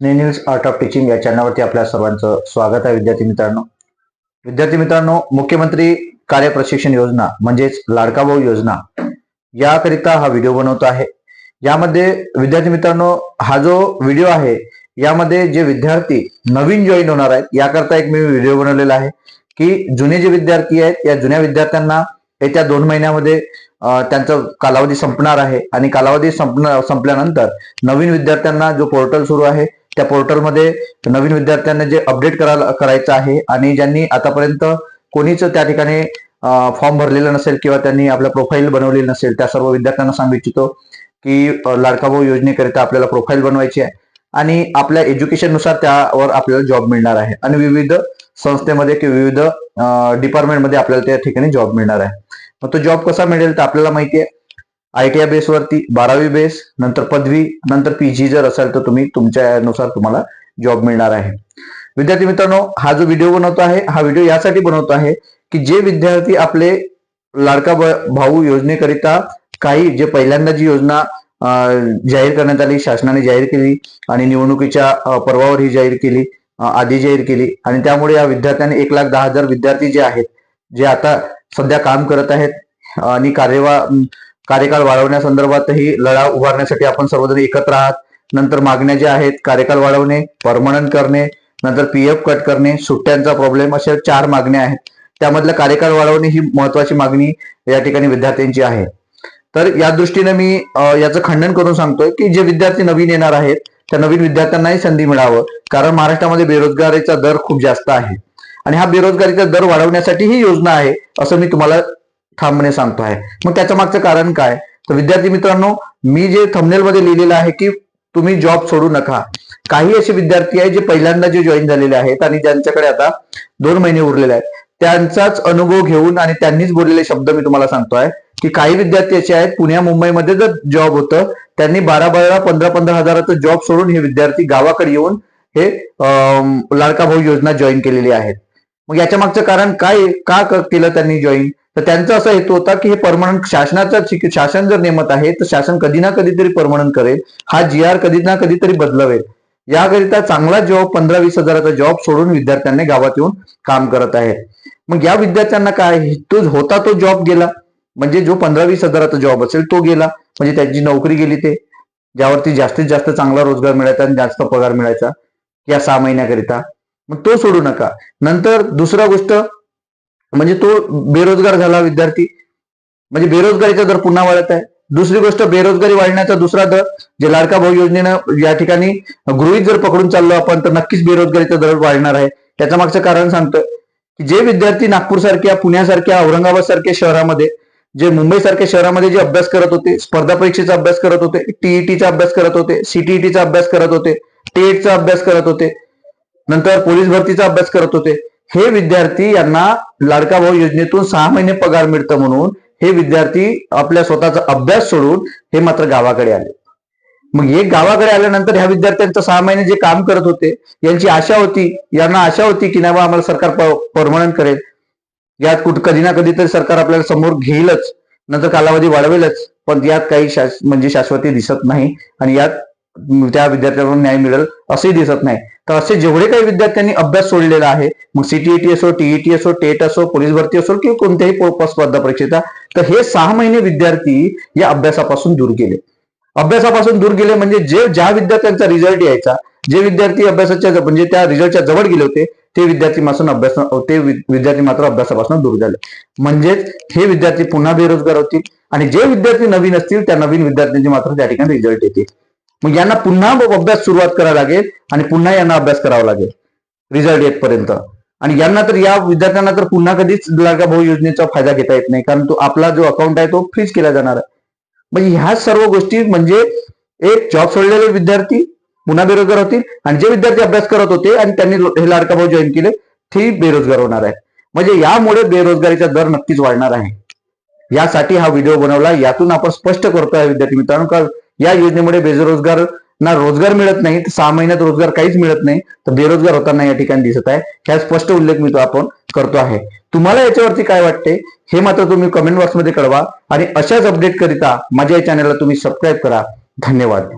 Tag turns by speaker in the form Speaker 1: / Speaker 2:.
Speaker 1: News art of teaching या चॅनलवरती आपल्या सर्वांचं स्वागत आहे विद्यार्थी मित्रांनो. विद्यार्थी मित्रांनो मुख्यमंत्री कार्य प्रशिक्षण योजना म्हणजेच लाडका भाऊ योजना याकरिता हा व्हिडिओ बनवतो आहे. यामध्ये विद्यार्थी मित्रांनो हा जो व्हिडिओ आहे यामध्ये जे विद्यार्थी नवीन जॉईन होणार आहेत याकरता एक मी व्हिडिओ बनवलेला आहे की जुने जे विद्यार्थी आहेत या जुन्या विद्यार्थ्यांना येत्या दोन महिन्यामध्ये त्यांचा कालावधी संपणार आहे. आणि कालावधी संपणार संपल्यानंतर नवीन विद्यार्थ्यांना जो पोर्टल सुरू आहे त्या पोर्टलमध्ये नवीन विद्यार्थ्यांना जे अपडेट करायला करायचं आहे आणि ज्यांनी आतापर्यंत कोणीच त्या ठिकाणी फॉर्म भरलेला नसेल किंवा त्यांनी आपल्या प्रोफाईल बनवलेली नसेल त्या सर्व विद्यार्थ्यांना सांगू इच्छितो की लाडका भाऊ योजनेकरिता आपल्याला प्रोफाईल बनवायची आहे आणि आपल्या एज्युकेशननुसार त्यावर आपल्याला जॉब मिळणार आहे आणि विविध संस्थेमध्ये किंवा विविध डिपार्टमेंटमध्ये आपल्याला त्या ठिकाणी जॉब मिळणार आहे. मग तो जॉब कसा मिळेल तर आपल्याला माहिती आहे. आय टी आय बेसवरती बारावी बेस नंतर पदवी नंतर पीजी जर असेल तर तुम्ही तुमच्यानुसार तुम्हाला जॉब मिळणार आहे. विद्यार्थी मित्रांनो हा जो व्हिडिओ बनवतो आहे हा व्हिडिओ यासाठी बनवतो आहे की जे विद्यार्थी आपले लाडका भाऊ योजनेकरिता काही जे पहिल्यांदा जी योजना जाहीर करण्यात आली शासनाने जाहीर केली आणि निवडणुकीच्या पर्वावर ही जाहीर केली आधी जाहीर केली आणि त्यामुळे या विद्यार्थ्यांनी एक लाख दहा हजार विद्यार्थी जे आहेत जे आता सध्या काम करत आहेत आणि कार्यवा कार्यकाळ वाढवण्यासंदर्भातही लढा उभारण्यासाठी आपण सर्वजण एकत्र आहात. नंतर मागण्या ज्या आहेत कार्यकाळ वाढवणे परमनंट करणे नंतर पीएफ कट करणे सुट्ट्यांचा प्रॉब्लेम अशा चार मागण्या आहेत. त्यामधल्या कार्यकाळ वाढवणे ही महत्वाची मागणी या ठिकाणी विद्यार्थ्यांची आहे. तर या दृष्टीने मी याचं खंडन करून सांगतोय की जे विद्यार्थी नवीन येणार आहेत त्या नवीन विद्यार्थ्यांनाही संधी मिळावं. कारण महाराष्ट्रामध्ये बेरोजगारीचा दर खूप जास्त आहे. आणि हा बेरोजगारीचा दर वाढवण्यासाठी ही योजना आहे असं मी तुम्हाला थांबणे सांगतो आहे. मग त्याच्या मागचं कारण काय? तर विद्यार्थी मित्रांनो मी जे थंबनेल मध्ये लिहिलेलं आहे की तुम्ही जॉब सोडू नका. काही असे विद्यार्थी आहेत जे पहिल्यांदा जे जॉईन झालेले आहेत आणि ज्यांच्याकडे आता दोन महिने उरलेले आहेत. त्यांचाच अनुभव घेऊन आणि त्यांनीच बोललेले शब्द मी तुम्हाला सांगतोय की काही विद्यार्थी असे आहेत पुण्या मुंबईमध्ये जर जॉब होतं त्यांनी बारा बारा पंधरा पंधरा हजाराचं जॉब सोडून हे विद्यार्थी गावाकडे येऊन हे लाडका भाऊ योजना जॉईन केलेली आहेत. मग याच्या मागचं कारण काय का केलं त्यांनी जॉईन तर त्यांचा असा हेतू होता की हे परमनंट शासनाचा शासन जर नेमत आहे तर शासन कधी ना कधीतरी परमनंट करेल. हा जी आर कधी ना कधीतरी बदलवेल. याकरिता चांगला जॉब पंधरा वीस हजाराचा जॉब सोडून विद्यार्थ्यांनी गावात येऊन काम करत आहे. मग या विद्यार्थ्यांना काय तो होता तो जॉब गेला? म्हणजे जो पंधरा वीस हजाराचा जॉब असेल तो गेला. म्हणजे त्याची नोकरी गेली ते. ज्यावरती जास्तीत जास्त चांगला रोजगार मिळायचा आणि जास्त पगार मिळायचा या सहा महिन्याकरिता. मग तो सोडू नका. नंतर दुसरा गोष्ट म्हणजे तो बेरोजगार झाला विद्यार्थी. म्हणजे बेरोजगारीचा दर पुन्हा वाढत आहे. दुसरी गोष्ट बेरोजगारी वाढण्याचा दुसरा दर जे लाडका भाऊ योजनेनं या ठिकाणी गृहित जर पकडून चाललो आपण तर नक्कीच बेरोजगारीचा दर वाढणार आहे. त्याच्या मागचं कारण सांगतोय की जे विद्यार्थी नागपूर सारख्या पुण्यासारख्या औरंगाबाद सारख्या शहरामध्ये जे मुंबई सारख्या शहरामध्ये जे अभ्यास करत होते स्पर्धा परीक्षेचा अभ्यास करत होते टीईटीचा अभ्यास करत होते सीटीईटीचा अभ्यास करत होते टेटचा अभ्यास करत होते नंतर पोलीस भरतीचा अभ्यास करत होते. हे विद्यार्थी यांना लाडका भाऊ योजनेतून सहा महिने पगार मिळतं म्हणून हे विद्यार्थी आपल्या स्वतःचा अभ्यास सोडून हे मात्र गावाकडे आले. मग हे गावाकडे आल्यानंतर ह्या विद्यार्थ्यांचं सहा महिने जे काम करत होते यांची आशा होती यांना आशा होती की नाही आम्हाला सरकार परमनंट करेल. यात कुठ कधी ना कधीतरी सरकार आपल्याला समोर घेईलच. नंतर कालावधी वाढवेलच. पण यात काही शास म्हणजे शाश्वती दिसत नाही. आणि यात त्या विद्यार्थ्यांना न्याय मिळेल असंही दिसत नाही. तर असे जेवढे काही विद्यार्थ्यांनी अभ्यास सोडलेला आहे मग सीटीईटी असो टीईटी असो टेट असो पोलीस भरती असो किंवा कोणत्याही स्पर्धा परीक्षेचा तर हे सहा महिने विद्यार्थी या अभ्यासापासून दूर गेले. अभ्यासापासून दूर गेले म्हणजे जे ज्या विद्यार्थ्यांचा रिझल्ट यायचा जे विद्यार्थी अभ्यासाच्या म्हणजे त्या रिझल्टच्या जवळ गेले होते ते विद्यार्थी मासून अभ्यास ते विद्यार्थी मात्र अभ्यासापासून दूर झाले. म्हणजेच हे विद्यार्थी पुन्हा बेरोजगार होतील आणि जे विद्यार्थी नवीन असतील त्या नवीन विद्यार्थ्यांचे मात्र त्या ठिकाणी रिझल्ट येतील. मग यांना पुन्हा अभ्यास सुरुवात करावा लागेल आणि पुन्हा यांना अभ्यास करावा लागेल. रिझल्ट येतपर्यंत. आणि यांना तर या विद्यार्थ्यांना तर पुन्हा कधीच लाडका भाऊ योजनेचा फायदा घेता येत नाही. कारण तो आपला जो अकाउंट आहे तो फ्रीज केला जाणार आहे. म्हणजे ह्या सर्व गोष्टी म्हणजे एक जॉब सोडलेले विद्यार्थी पुन्हा बेरोजगार होतील आणि जे विद्यार्थी अभ्यास करत होते आणि त्यांनी हे लाडका भाऊ जॉईन केले ते बेरोजगार होणार आहे म्हणजे यामुळे बेरोजगारीचा दर नक्कीच वाढणार आहे. यासाठी हा व्हिडिओ बनवला. यातून आपण स्पष्ट करतोय विद्यार्थी मित्रांनो का या योजनेमुळे बेरोजगार ना रोजगार मिळत नाही तर सहा महिन्यात रोजगार काहीच मिळत नाही तर बेरोजगार होताना या ठिकाणी दिसत आहे. ह्या स्पष्ट उल्लेख मी तो आपण करतो आहे. तुम्हाला याच्यावरती काय वाटते हे मात्र तुम्ही कमेंट बॉक्समध्ये कळवा आणि अशाच अपडेट करिता माझ्या या चॅनलला तुम्ही सबस्क्राईब करा. धन्यवाद.